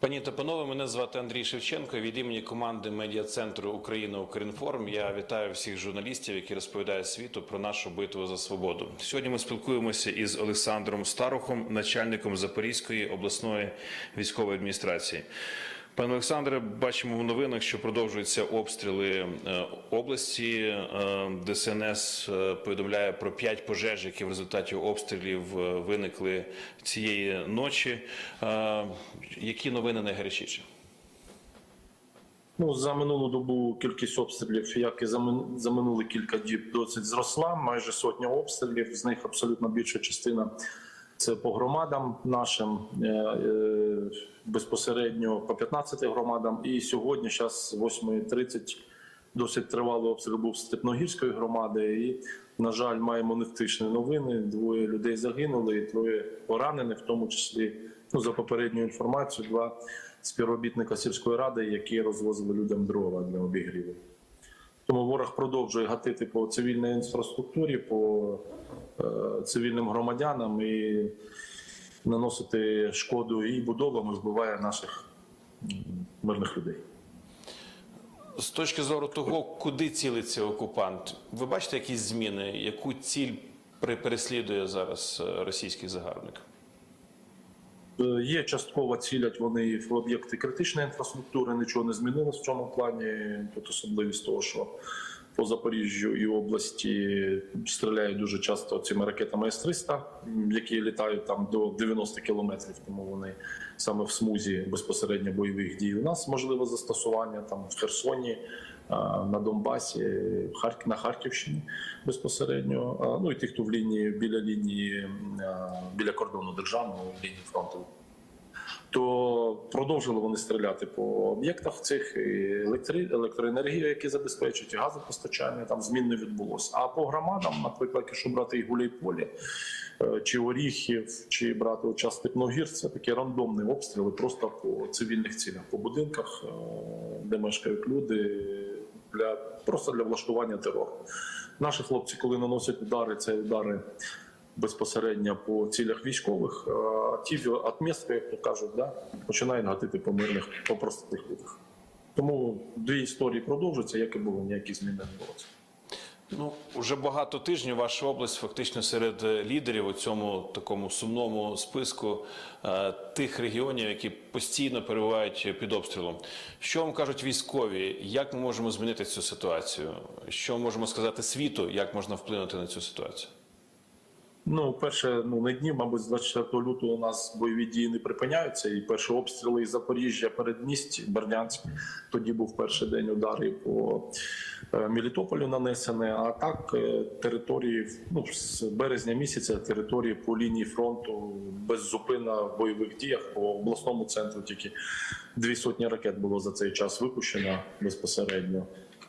Пані та панове, мене звати Андрій Шевченко. Від імені команди медіа центру Україна Укрінформ я вітаю всіх журналістів, які розповідають світу про нашу битву за свободу. Сьогодні ми спілкуємося із Олександром Старухом, начальником Запорізької обласної військової адміністрації. Пане Олександре, бачимо в новинах, що продовжуються обстріли е, області. Е, ДСНС е, повідомляє про п'ять пожеж, які в результаті обстрілів виникли цієї ночі. Які новини найгарячіші? Ну, за минулу добу кількість обстрілів, як і за, мин- за минулі кілька діб, досить зросла. Майже сотня обстрілів. З них абсолютно більша частина це по громадам нашим безпосередньо по 15 громадам. І сьогодні, зараз з 8.30, досить тривалий обстріл був Степногірської громади. І, на жаль, маємо невтишні новини. Двоє людей загинули, і троє поранені, в тому числі, ну за попередньою інформацією, два співробітника сільської ради, які розвозили людям дрова для обігріву. Тому ворог продовжує гатити по цивільній інфраструктурі, по е, цивільним громадянам і наносити шкоду і будовам, і вбиває наших мирних людей. З точки зору того, куди цілиться окупант, ви бачите якісь зміни, яку ціль переслідує зараз е, російський загарбник? Е, Є частково цілять вони в об'єкти критичної інфраструктури. Нічого не змінилось в цьому плані. Тут особливість того, що по Запоріжжю і області стріляють дуже часто цими ракетами С-300, які літають там до 90 кілометрів. Тому вони саме в смузі безпосередньо бойових дій. У нас можливе застосування там в Херсоні. На Донбасі, на Харківщині безпосередньо, а, ну і тих, хто в лінії біля лінії біля кордону державного лінії фронту то продовжили вони стріляти по об'єктах цих електри... електроенергію, які забезпечують, газопостачання там змін не відбулося. А по громадам, наприклад, якщо брати і Гуляйполі, е, чи Оріхів, чи брати час Степногір, це такі рандомні обстріли просто по цивільних цілях, по будинках, е, де мешкають люди, для просто для влаштування терору. Наші хлопці, коли наносять удари, це удари безпосередньо по цілях військових, а ті відмістки, як то кажуть, да, починають гатити по мирних, по простих людях. Тому дві історії продовжуються, як і було, ніяких змін не відбулося. Ну, уже багато тижнів ваша область фактично серед лідерів у цьому такому сумному списку е, тих регіонів, які постійно перебувають під обстрілом. Що вам кажуть військові? Як ми можемо змінити цю ситуацію? Що можемо сказати світу? Як можна вплинути на цю ситуацію? Ну, перше, ну не дні, мабуть, з 24 лютого у нас бойові дії не припиняються. І перші обстріли із Запоріжжя передмість, Бердянськ. Тоді був перший день удари по е, Мелітополю нанесені. А так е, території ну, з березня місяця території по лінії фронту беззупинно в бойових діях по обласному центру. Тільки дві сотні ракет було за цей час випущено безпосередньо.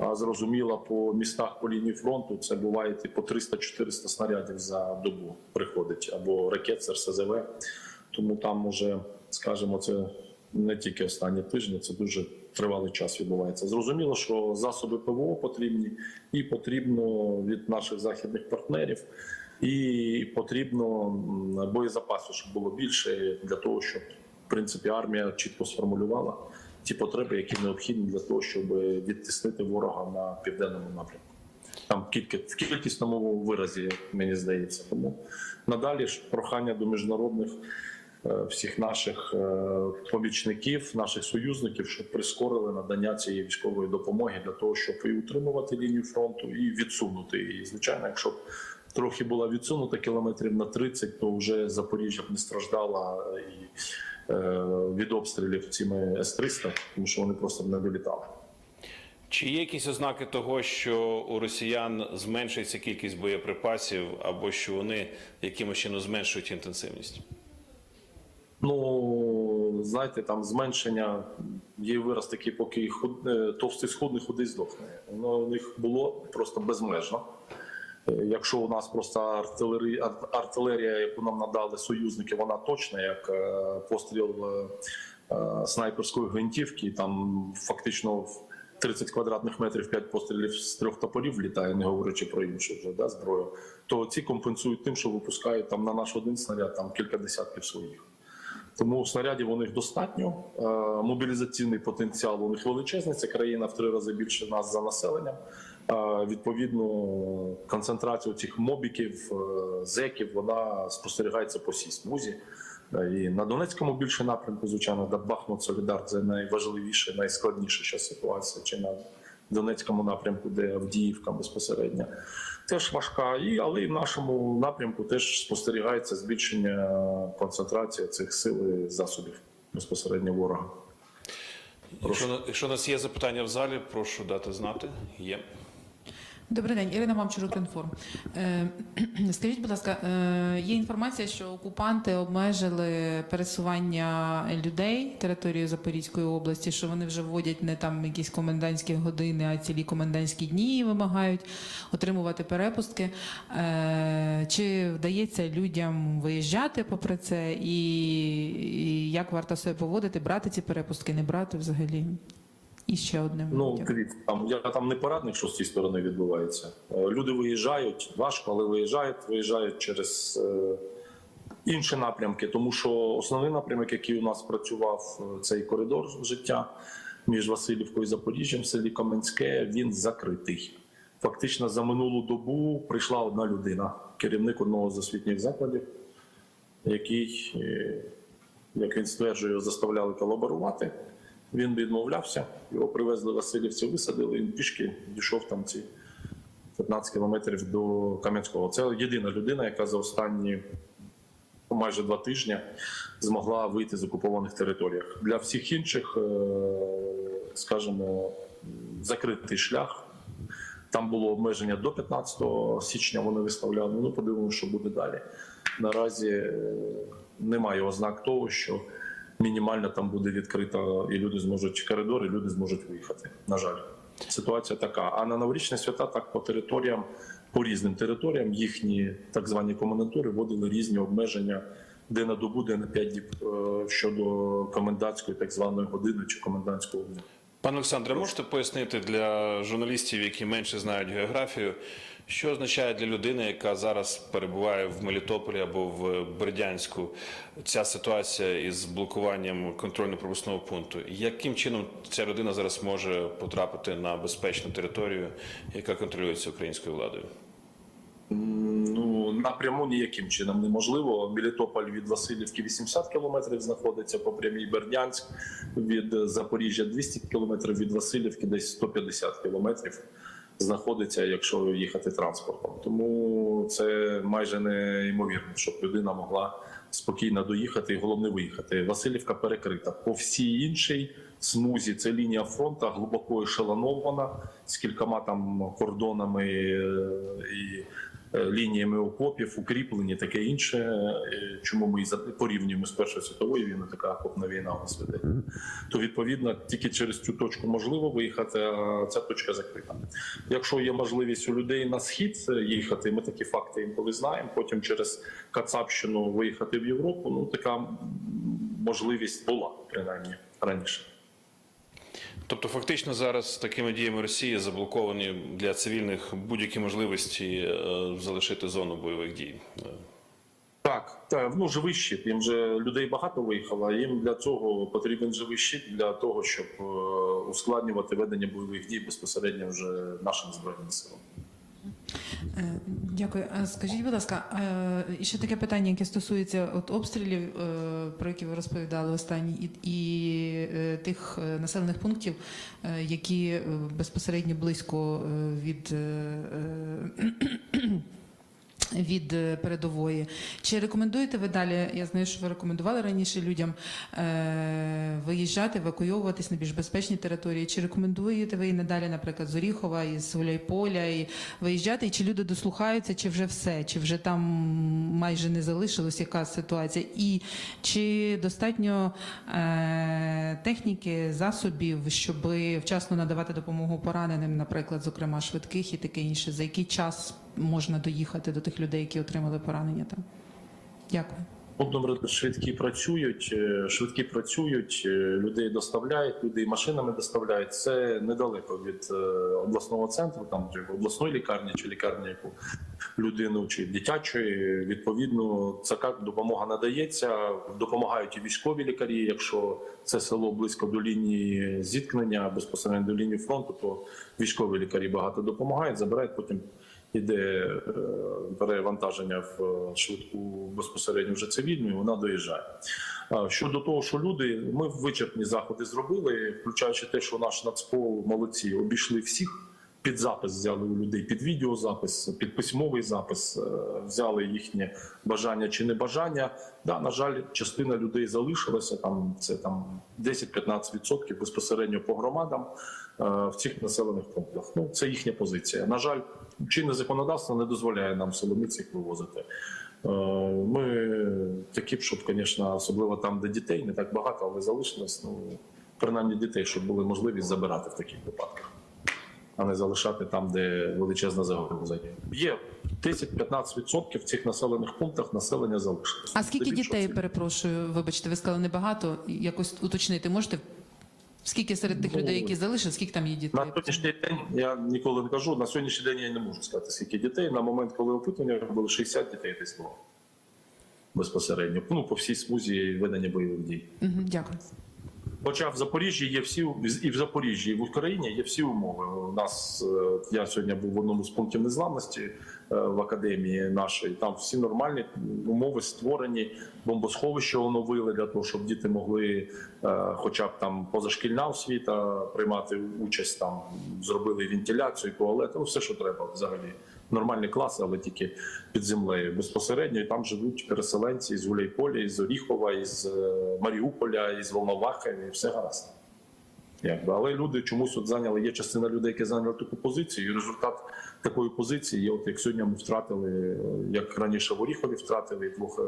А зрозуміло, по містах по лінії фронту це буває по 300-400 снарядів за добу приходить або ракет з РСЗВ. Тому там уже, скажімо, це не тільки останні тижні, це дуже тривалий час відбувається. Зрозуміло, що засоби ПВО потрібні, і потрібно від наших західних партнерів, і потрібно боєзапасу, щоб було більше для того, щоб в принципі армія чітко сформулювала ті потреби, які необхідні для того, щоб відтиснити ворога на південному напрямку. Там кілька в кількісному виразі, мені здається. Тому надалі ж прохання до міжнародних е, всіх наших е, помічників, наших союзників, щоб прискорили надання цієї військової допомоги для того, щоб і утримувати лінію фронту, і відсунути її. Звичайно, якщо б трохи була відсунута кілометрів на 30, то вже Запоріжжя б не страждала е, і від обстрілів цими С-300, тому що вони просто не долітали. Чи є якісь ознаки того, що у росіян зменшується кількість боєприпасів, або що вони якимось чином зменшують інтенсивність? Ну, знаєте, там зменшення є вираз такий, поки худ, е, товстий схудний, худий здохне. Воно у них було просто безмежно. Е, Якщо у нас просто артилерія, артилерія, яку нам надали союзники, вона точна, як е, постріл е, снайперської гвинтівки, там фактично в 30 квадратних метрів 5 пострілів з трьох топорів літає, не говорячи про іншу вже да, зброю, то ці компенсують тим, що випускають там на наш один снаряд там кілька десятків своїх. Тому снарядів у них достатньо. Мобілізаційний потенціал у них величезний. Це країна в три рази більше нас за населенням. Відповідно, концентрація цих мобіків, е, зеків, вона спостерігається по всій смузі. Е, І на Донецькому більше напрямку, звичайно, де Бахмут Солідар це найважливіше, найскладніша ситуація. Чи на Донецькому напрямку, де Авдіївка безпосередньо. Теж важка, і але і в нашому напрямку теж спостерігається збільшення концентрації цих сил і засобів безпосередньо ворога. Якщо, якщо у нас є запитання в залі, прошу дати знати. Є. Добрий день, Ірина Мамчурук, Інформ. Е, Скажіть, будь ласка, е, є інформація, що окупанти обмежили пересування людей територією Запорізької області, що вони вже вводять не там якісь комендантські години, а цілі комендантські дні вимагають отримувати перепустки. Е, Чи вдається людям виїжджати попри це, і як варто себе поводити, брати ці перепустки, не брати взагалі? І ще одне. Ну дивіться, там я там не порадник, що з цієї сторони відбувається. Е, Люди виїжджають важко, але виїжджають, виїжджають через е, інші напрямки, тому що основний напрямок, який у нас працював, е, цей коридор життя між Васильівкою і Запоріжжям, в селі Каменське, він закритий. Фактично за минулу добу прийшла одна людина, керівник одного з освітніх закладів, який, е, як він стверджує, заставляли колаборувати. Він відмовлявся, його привезли Васильівці, висадили. Він пішки дійшов там ці 15 кілометрів до Кам'янського. Це єдина людина, яка за останні майже два тижні змогла вийти з окупованих територіях. Для всіх інших, е, скажімо, закритий шлях. Там було обмеження до 15 січня. Вони виставляли. Ну, подивимося, що буде далі. Наразі е, немає ознак того, що мінімально там буде відкрита, і люди зможуть коридори, люди зможуть виїхати. На жаль, ситуація така. А на новорічні свята так по територіям, по різним територіям, їхні так звані комендатури вводили різні обмеження. Де на добу, де на 5 діб е, щодо комендантської так званої години чи комендантського дня. Пане Олександре, можете пояснити для журналістів, які менше знають географію, що означає для людини, яка зараз перебуває в Мелітополі або в Бердянську, ця ситуація із блокуванням контрольно-пропускного пункту? Яким чином ця людина зараз може потрапити на безпечну територію, яка контролюється українською владою? Ну напряму ніяким чином неможливо. Мелітополь від Васильівки 80 кілометрів знаходиться по прямій Бердянськ від Запоріжжя 200 кілометрів від Васильівки, десь 150 кілометрів знаходиться, якщо їхати транспортом. Тому це майже неймовірно, щоб людина могла спокійно доїхати і головне виїхати. Васильівка перекрита по всій іншій смузі. Це лінія фронту глибоко ешелонована з кількома там кордонами е, і лініями окопів, укріплені, таке інше. Е, Чому ми порівнюємо з Першою світовою війною, така окопна війна у нас веде. То відповідно тільки через цю точку можливо виїхати, а ця точка закрита. Якщо є можливість у людей на схід їхати, ми такі факти інколи знаємо. Потім через Кацапщину виїхати в Європу. Ну така можливість була принаймні раніше. Тобто, фактично зараз такими діями Росії заблоковані для цивільних будь-які можливості е, залишити зону бойових дій. Так, так, ну живий щит. Їм же людей багато виїхало. Їм для цього потрібен живий щит для того, щоб е, ускладнювати ведення бойових дій безпосередньо вже нашим збройним силам. Е, Дякую. Скажіть, будь ласка, і ще таке питання, яке стосується от обстрілів, е, про які ви розповідали останні, і, і е, тих населених пунктів, які безпосередньо близько від. Від е, передової чи рекомендуєте ви далі? Я знаю, що ви рекомендували раніше людям е, виїжджати, евакуйовуватись на більш безпечні території. Чи рекомендуєте ви і надалі, наприклад, з Оріхова, із Гуляйполя, і виїжджати? І чи люди дослухаються, чи вже все, чи вже там майже не залишилось яка ситуація? І чи достатньо е, техніки, засобів, щоб вчасно надавати допомогу пораненим, наприклад, зокрема швидких і таке інше? За який час можна доїхати до тих людей, які отримали поранення там? Дякую. Добре, швидкі працюють, е, швидкі працюють, е, людей доставляють, людей машинами доставляють. Це недалеко від е, обласного центру, там чи обласної лікарні чи лікарні, яку людину чи дитячої. Відповідно, така допомога надається. Допомагають і військові лікарі. Якщо це село близько до лінії зіткнення, безпосередньо до лінії фронту, то військові лікарі багато допомагають, забирають потім іде е, перевантаження в швидку безпосередньо вже цивільну, вона доїжджає. Щодо того, що люди, ми вичерпні заходи зробили, включаючи те, що наш нацпол молодці обійшли всіх. Під запис взяли у людей, під відеозапис, під письмовий запис, е, взяли їхнє бажання чи небажання. Да, на жаль, частина людей залишилася там. Це там 10-15% безпосередньо по громадам е, в цих населених пунктах. Ну це їхня позиція. На жаль, чинне законодавство не дозволяє нам соломиць їх вивозити. Е, Ми такі б, щоб, звісно, особливо там, де дітей не так багато, але залишилось. Ну принаймні дітей, щоб були можливість забирати в таких випадках, а не залишати там, де величезна загроза є. Є 10-15% в цих населених пунктах населення залишилось. А скільки дітей, перепрошую, вибачте, ви сказали небагато. Якось уточнити можете? Скільки серед тих Ну, людей, які залишили, скільки там є дітей? На сьогоднішній день я ніколи не кажу. На сьогоднішній день я не можу сказати, скільки дітей. На момент, коли опитування було 60 дітей десь було безпосередньо. Ну по всій смузі ведення бойових дій. Угу, Дякую. Хоча в Запоріжжі є всі і в Запоріжжі, і в Україні є всі умови. У нас е, я сьогодні був в одному з пунктів незламності е, в академії нашої. Там всі нормальні умови створені. Бомбосховище оновили для того, щоб діти могли, е, хоча б там позашкільна освіта, приймати участь. Там зробили вентиляцію, туалет, ну все, що треба взагалі. Нормальні класи, але тільки під землею безпосередньо. І там живуть переселенці з Гуляйполя, із Оріхова, із е, Маріуполя, із Волновахи, і все гаразд. Якби. Але люди чомусь от зайняли, є частина людей, які зайняли таку позицію, і результат такої позиції є, от як сьогодні ми втратили, як раніше в Оріхові втратили двох е,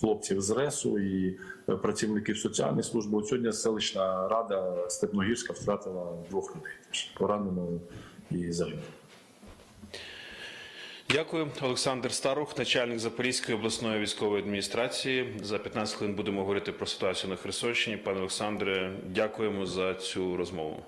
хлопців з РЕСу і е, працівників соціальної служби. От сьогодні селищна рада Степногірська втратила двох людей теж поранено і загинули. Дякую, Олександр Старух, начальник Запорізької обласної військової адміністрації. За 15 хвилин будемо говорити про ситуацію на Херсонщині. Пане Олександре, дякуємо за цю розмову.